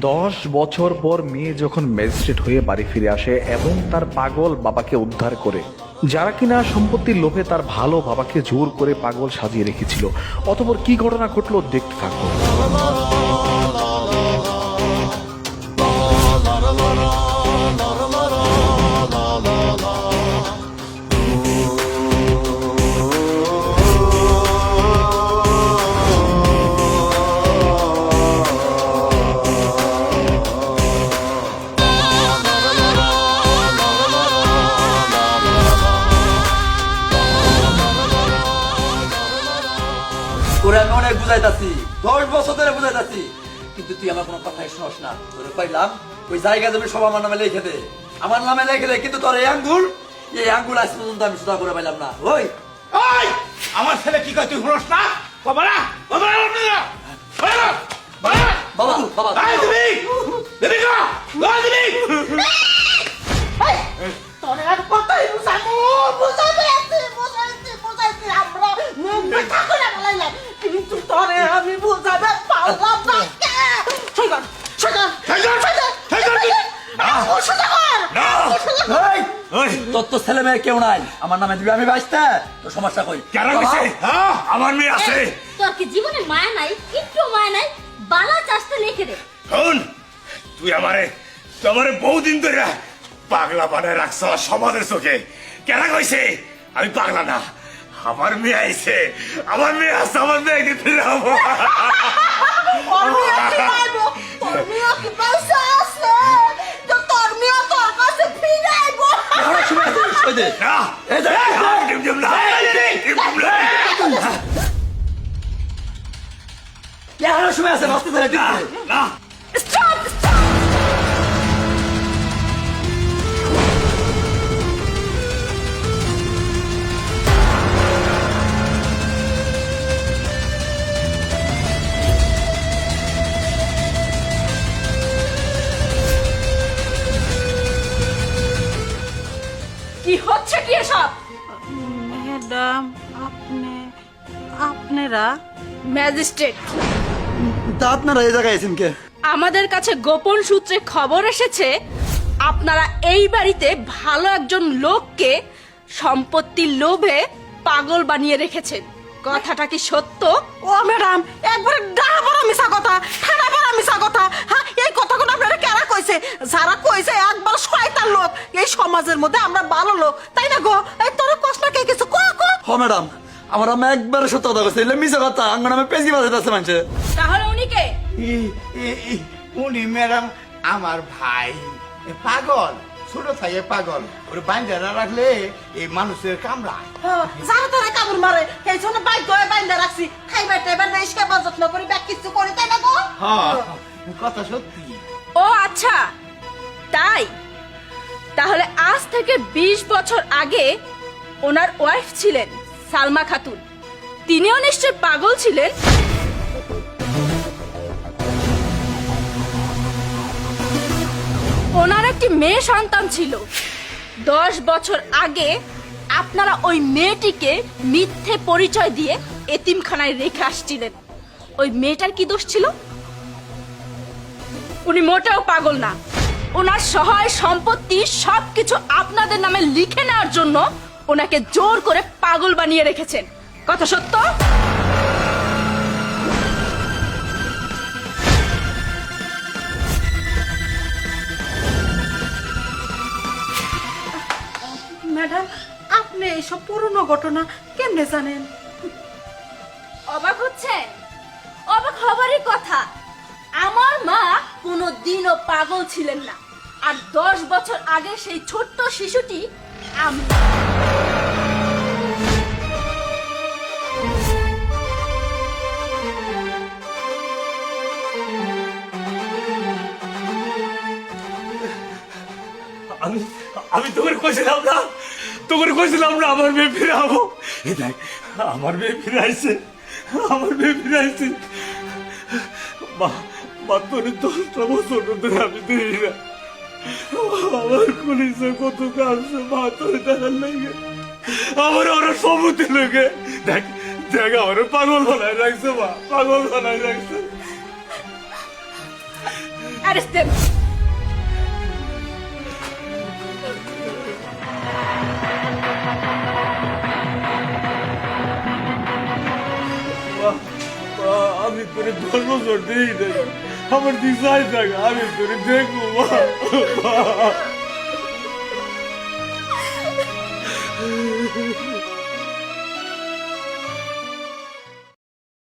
দশ বছর পর মেয়ে যখন ম্যাজিস্ট্রেট হয়ে বাড়ি ফিরে আসে এবং তার পাগল বাবাকে উদ্ধার করে, যারা কিনা সম্পত্তির লোভে তার ভালো বাবাকে জোর করে পাগল সাজিয়ে রেখেছিল, অতপর কি ঘটনা ঘটলো দেখতে থাকো। তোরে আমি অনেক বুঝাইতাছি দশ বছর ধরে বুঝাইতাছি। কিন্তু তুই আমার কোনো কথাই শোনস না। তোরে পাইলাম ওই জায়গা জমি সব আমার নামে লিখে দে। আমার নামে লিখে দে কিন্তু তোর এই আঙ্গুল এই আঙ্গুল আজ পর্যন্ত আমি সুদা করে পাইলাম না। ওই! ওই! আমার ছেলে কি কয় তুই শুনস না? বাবা না বাবা না আপনারা বাবা বাবা। বাবা বাবা আয় দিবি দিবি গো ওই তোর তো ছেলে মেয়ে কেউ নাই আমার নামে দিবি আমি বাঁচতে তোর সমস্যা কই কেন বাবা, কইছে আমার মেয়ে আছে তোর কি জীবনে মায়া নাই একটু মায়া নাই বালা চাষতে লিখে দে শোন তুই আমারে তুই আমারে বহুদিন ধরে পাগলা বানায় রাখছ সমাজের চোখে কেন কইছে আমি পাগলা না আমার মেয়ে আইছে আমার মেয়ে আছে আমার মেয়েকে ফিরে এখনও সময় আছে বাঁচতে ধরে না স্টপ! কি হচ্ছে কি এসব? ম্যাডাম আপনি আপনারা? ম্যাজিস্ট্রেট। তা আপনারা এই জায়গায় আছেন কে? আমাদের কাছে গোপন সূত্রে খবর এসেছে আপনারা এই বাড়িতে ভালো একজন লোককে সম্পত্তির লোভে পাগল বানিয়ে রেখেছেন। কথাটা কি সত্য? ও ম্যাডাম একবারে ডাহা বড় মিশা কথা ঠাড়া বড় মিশা কথা। হ্যাঁ এই কথাগুলো আপনারা কেরা কইছে? যারা কইছে একবার শয়তান লোক। এই সমাজের মধ্যে আমরা ভালো লোক তাই না গো? এই তোর কষ্ট কে কিছু কো কো? হ ম্যাডাম আমার আম্মা একবার সত্য কথা কইছে এলে মিছে কথা আঙ্গন আমি পেজি বাজাইতেছে মানুষে। উনি কে ই- ই- ই- উনি ম্যাডাম আমার ভাই। পাগল ছোট থাকে পাগল। ওর বাঞ্জারা রাখলে এই মানুষের কামড়ায়। হ্যাঁ, যারা তোরা কামড় মারে এই জন্য বাইক দয়ে বাইন্দা রাখছি। খাইবার টাইবার নাই সেবা যত্ন করি ব্যাগ কিছু করি তাই না গো? হ্যাঁ কথা সত্যি। ও আচ্ছা। তাই? তাহলে আজ থেকে ২০ বছর আগে ওনার ওয়াইফ ছিলেন সালমা খাতুন। তিনিও নিশ্চয় পাগল ছিলেন? ওনার একটি মেয়ে সন্তান ছিল। দশ বছর আগে আপনারা ওই মেয়েটিকে মিথ্যে পরিচয় দিয়ে এতিমখানায় রেখে আসছিলেন। ওই মেয়েটার কি দোষ ছিল? উনি মোটেও পাগল না। ওনার সহায় সম্পত্তি সব কিছু আপনাদের নামে লিখে নেওয়ার জন্য ওনাকে জোর করে পাগল বানিয়ে রেখেছেন। কথা সত্য? ম্যাডাম, আপনি এইসব পুরনো ঘটনা কেমনে জানেন? অবাক হচ্ছেন? অবাক হবারই কথা। আমার মা কোনো দিনও পাগল ছিলেন না। আর দশ বছর আগে সেই ছোট্ট শিশুটি আমি আমি তোকে কইছিলাম না। তোকে কইছিলাম না, আমার মেয়ে ফিরে আবো। দেখ, আমার মেয়ে ফিরে আইছে। আমার মেয়ে ফিরে আইছে। মা মা তোর দশটা বছর ধরে আমি দিই না। আমার পুলিশে কত কাছে মা তোর দেখার লাগে। আমার ওরা সমুদ্রে লোকে দেখ দেখ আমার পাগল বানায় রাখছে মা। পাগল বানায় রাখছে অ্যারেস্ট তোরে দশ বছর দিই নাই আমার দিশায় থাক আমি তোরে দেখব মা।